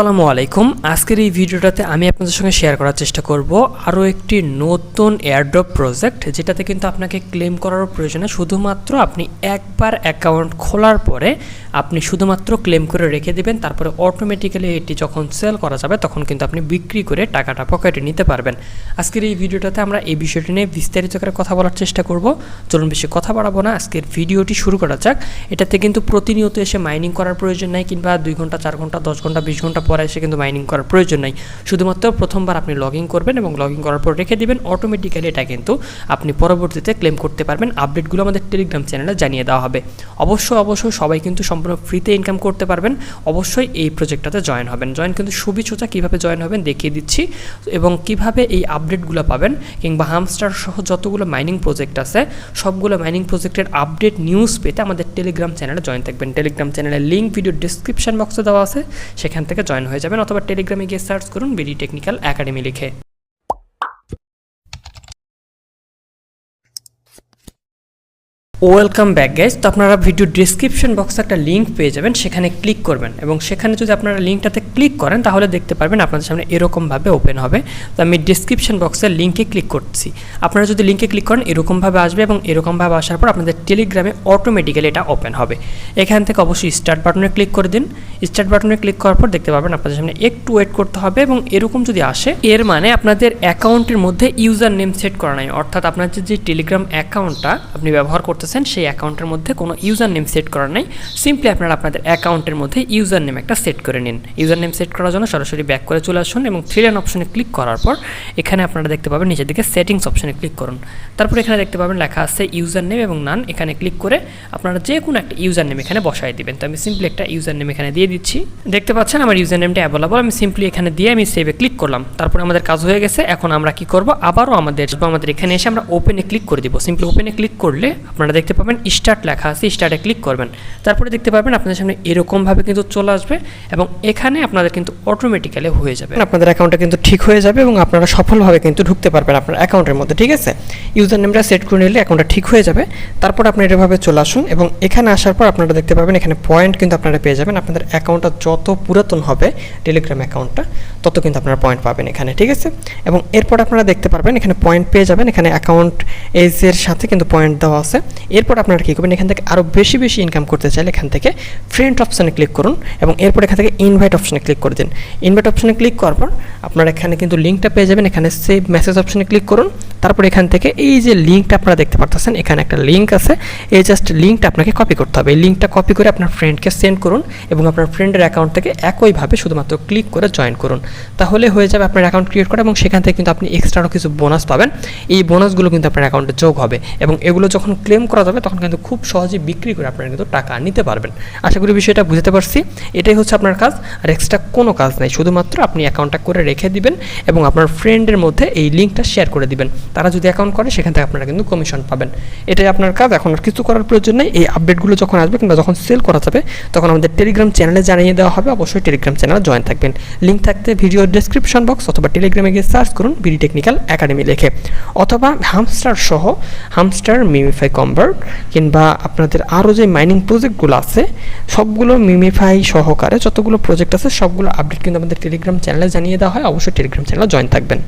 আসসালামু আলাইকুম। আজকের এই ভিডিওটাতে আমি আপনাদের সঙ্গে শেয়ার করার চেষ্টা করব আরও একটি নতুন এয়ারড্রপ প্রজেক্ট যেটাতে কিন্তু আপনাকে ক্লেম করারও প্রয়োজনে শুধুমাত্র আপনি একবার অ্যাকাউন্ট খোলার পরে আপনি শুধুমাত্র ক্লেম করে রেখে দেবেন, তারপরে অটোমেটিক্যালি এটি যখন সেল করা যাবে, তখন কিন্তু আপনি বিক্রি করে টাকাটা পকেটে নিতে পারবেন। আজকের এই ভিডিওটাতে আমরা এই বিষয়টি নিয়ে বিস্তারিত করে কথা বলার চেষ্টা করব। চলুন বেশি কথা বাড়াবো না, আজকের ভিডিওটি শুরু করা যাক। এটাতে কিন্তু প্রতিনিয়ত এসে মাইনিং করার প্রয়োজন নাই, কিংবা দুই ঘণ্টা, চার ঘণ্টা, দশ ঘণ্টা, বিশ ঘণ্টা পরে এসে কিন্তু মাইনিং করার প্রয়োজন নেই। শুধুমাত্র প্রথমবার আপনি লগ ইন করবেন এবং লগ ইন করার পর রেখে দিবেন অটোমেটিক্যালি এটা কিন্তু আপনি পরবর্তীতে ক্লেম করতে পারবেন। আপডেটগুলো আমাদের টেলিগ্রাম চ্যানেলে জানিয়ে দেওয়া হবে। অবশ্যই অবশ্যই সবাই কিন্তু সম্পূর্ণ ফ্রিতে ইনকাম করতে পারবেন। অবশ্যই এই প্রজেক্টটাতে জয়েন হবেন। জয়েন কিন্তু সুবি সোজা কীভাবে জয়েন হবেন দেখিয়ে দিচ্ছি। এবং কীভাবে এই আপডেটগুলো পাবেন কিংবা হামস্টার সহ যতগুলো মাইনিং প্রজেক্ট আছে, সবগুলো মাইনিং প্রজেক্টের আপডেট নিউজ পেতে আমাদের টেলিগ্রাম চ্যানেলে জয়েন থাকবেন। টেলিগ্রাম চ্যানেলের লিঙ্ক ভিডিও ডিসক্রিপশন বক্সে দেওয়া আছে। সেখান থেকে জয়েন হয়ে যাবেন অথবা টেলিগ্রামে গিয়ে সার্চ করুন বিডি টেকনিক্যাল একাডেমি লিখে। ওয়েলকাম ব্যাক গাইজ তো আপনারা ভিডিও ডিসক্রিপশন বক্সে একটা লিঙ্ক পেয়ে যাবেন, সেখানে ক্লিক করবেন এবং সেখানে যদি আপনারা লিঙ্কটাতে ক্লিক করেন, তাহলে দেখতে পারবেন আপনাদের সামনে এরকমভাবে ওপেন হবে। তো আমি ডিসক্রিপশন বক্সের লিঙ্কে ক্লিক করছি। আপনারা যদি লিঙ্কে ক্লিক করেন, এরকমভাবে আসবে এবং এরকমভাবে আসার পর আপনাদের টেলিগ্রামে অটোমেটিক্যালি এটা ওপেন হবে। এখান থেকে অবশ্যই স্টার্ট বাটনে ক্লিক করে দিন। স্টার্ট বাটনে ক্লিক করার পর দেখতে পাবেন আপনাদের সামনে একটু ওয়েট করতে হবে এবং এরকম যদি আসে, এর মানে আপনাদের অ্যাকাউন্টের মধ্যে ইউজার নেম সেট করা নাই। অর্থাৎ আপনার যে টেলিগ্রাম অ্যাকাউন্টটা আপনি ব্যবহার করতেছেন সেই অ্যাকাউন্টের মধ্যে কোনো ইউজার নেম সেট করা নাই। সিম্পলি আপনারা আপনাদের অ্যাকাউন্টের মধ্যে ইউজার নেম একটা সেট করে নিন। ইউজার নেম সেট করার জন্য সরাসরি ব্যাক করে চলে আসুন এবং থ্রি লাইন অপশনে ক্লিক করার পর এখানে আপনারা দেখতে পাবেন নিচের দিকে সেটিংস অপশনে ক্লিক করুন। তারপর এখানে দেখতে পাবেন লেখা আছে ইউজার নেম এবং নান এখানে ক্লিক করে আপনারা যে কোনো একটা ইউজার নেম এখানে বসায় দিবেন। তো আমি সিম্পলি একটা ইউজার নেম এখানে দিয়ে দিচ্ছি। দেখতে পাচ্ছেন আমার ইউজার নেমটা অ্যাভেলেবল আমি সিম্পলি এখানে দিয়ে আমি সেভে ক্লিক করলাম। তারপর আমাদের কাজ হয়ে গেছে। এখন আমরা কি করব? আবারও আমাদের আমাদের এখানে এসে আমরা ওপেনে ক্লিক করে দিব। সিম্পলি ওপেনে ক্লিক করলে আপনারা দেখতে পাবেন স্টার্ট লেখা আছে স্টার্টে ক্লিক করবেন। তারপরে দেখতে পাবেন আপনাদের সামনে এরকমভাবে কিন্তু চলে আসবে এবং এখানে আপনাদের কিন্তু অটোমেটিক্যালি হয়ে যাবে। আপনাদের অ্যাকাউন্টটা কিন্তু ঠিক হয়ে যাবে এবং আপনারা সফলভাবে কিন্তু ঢুকতে পারবেন আপনার অ্যাকাউন্টের মধ্যে, ঠিক আছে? ইউজার নেমটা সেট করে নিলে অ্যাকাউন্টটা ঠিক হয়ে যাবে। তারপর আপনি এভাবে চলে আসুন এবং এখানে আসার পর আপনারা দেখতে পাবেন এখানে পয়েন্ট কিন্তু আপনারা পেয়ে যাবেন। আপনাদের অ্যাকাউন্টটা যত পুরাতন হবে টেলিগ্রাম অ্যাকাউন্টটা তত কিন্তু আপনারা পয়েন্ট পাবেন এখানে, ঠিক আছে? এবং এরপর আপনারা দেখতে পারবেন এখানে পয়েন্ট পেয়ে যাবেন। এখানে অ্যাকাউন্ট এজের সাথে কিন্তু পয়েন্ট দেওয়া আছে। এরপর আপনারা কী করবেন? এখান থেকে আরও বেশি বেশি ইনকাম করতে চাইলে এখান থেকে ফ্রেন্ড অপশানে ক্লিক করুন এবং এরপর এখান থেকে ইনভাইট অপশানে ক্লিক করে দিন। ইনভাইট অপশানে ক্লিক করার পর আপনারা এখানে কিন্তু লিঙ্কটা পেয়ে যাবেন। এখানে সেভ মেসেজ অপশানে ক্লিক করুন। তারপর এখান থেকে এই যে লিঙ্কটা আপনারা দেখতে পারতেছেন, এখানে একটা লিঙ্ক আছে। এই জাস্ট লিঙ্কটা আপনাকে কপি করতে হবে। এই লিঙ্কটা কপি করে আপনার ফ্রেন্ডকে সেন্ড করুন এবং আপনার ফ্রেন্ডের অ্যাকাউন্ট থেকে একইভাবে শুধুমাত্র ক্লিক করে জয়েন করুন। তাহলে হয়ে যাবে আপনার অ্যাকাউন্ট ক্রিয়েট করা এবং সেখান থেকে কিন্তু আপনি এক্সট্রা কিছু বোনাস পাবেন। এই বোনাসগুলো কিন্তু আপনার অ্যাকাউন্টে যোগ হবে এবং এগুলো যখন ক্লেম করা যাবে, তখন কিন্তু খুব সহজে বিক্রি করে আপনারা কিন্তু টাকা নিতে পারবেন। আশা করি বিষয়টা বুঝতে পারছি। এটাই হচ্ছে আপনার কাজ, আর এক্সট্রা কোনো কাজ নেই। শুধুমাত্র আপনি অ্যাকাউন্টটা করে রেখে দিবেন এবং আপনার ফ্রেন্ডের মধ্যে এই লিঙ্কটা শেয়ার করে দিবেন। তারা যদি অ্যাকাউন্ট করে, সেখান থেকে আপনারা কিন্তু কমিশন পাবেন। এটাই আপনার কাজ। এখন আর কিছু করার প্রয়োজন নেই। এই আপডেটগুলো যখন আসবে কিংবা যখন সেল করা যাবে, তখন আমাদের টেলিগ্রাম চ্যানেলে জানিয়ে দেওয়া হবে। অবশ্যই টেলিগ্রাম চ্যানেলে জয়েন থাকবেন। লিঙ্ক থাকতে ভিডিও ডেসক্রিপশন বক্স অথবা টেলিগ্রামে গিয়ে সার্চ করুন বিডি টেকনিক্যাল একাডেমি লেখে। অথবা হামস্টার সহ হামস্টার মিমিফাই কনভার্ট কিংবা আপনাদের আরও যে মাইনিং প্রজেক্টগুলো আছে, সবগুলো মিমিফাই সহকারে যতগুলো প্রজেক্ট আছে, সবগুলো আপডেট কিন্তু আমাদের টেলিগ্রাম চ্যানেলে জানিয়ে দেওয়া হয়। অবশ্যই টেলিগ্রাম চ্যানেলে জয়েন থাকবেন।